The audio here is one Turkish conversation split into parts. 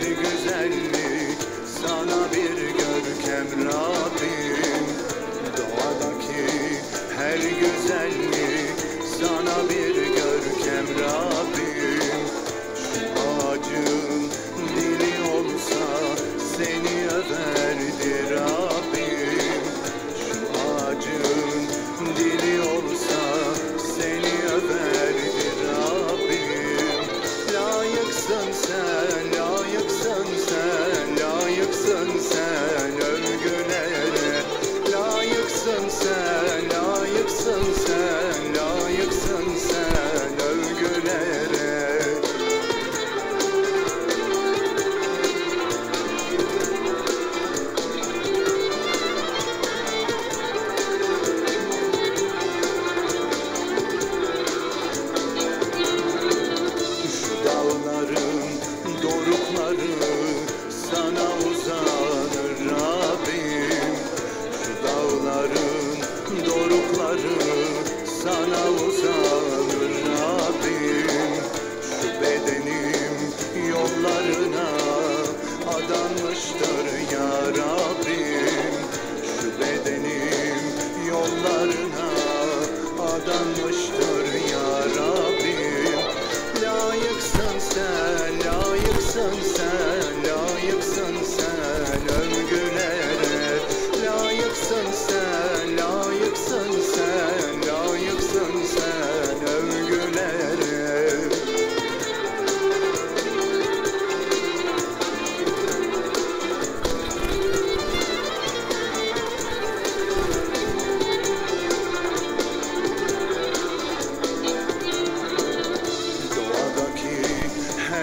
Her güzellik Sana bir görkem Rabbim. Doğadaki her güzellik Sana bir görkem Rabbim. yolları sana uzak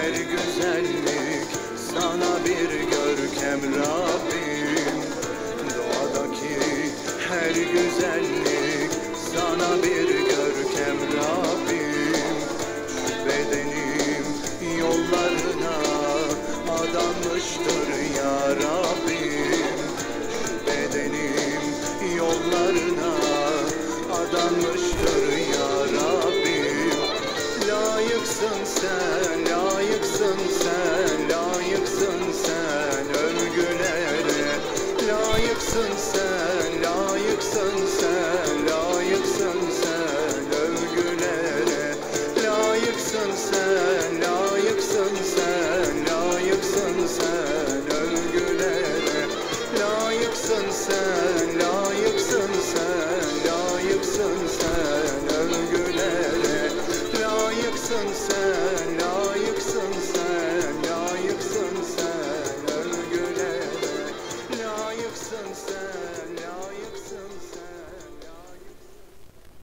ver güzellik Sana bir görkem Rabbim. Doğadaki her güzellik Sana bir sen, layıksın sen, layıksın sen övgülere. Layıksın sen, layıksın sen.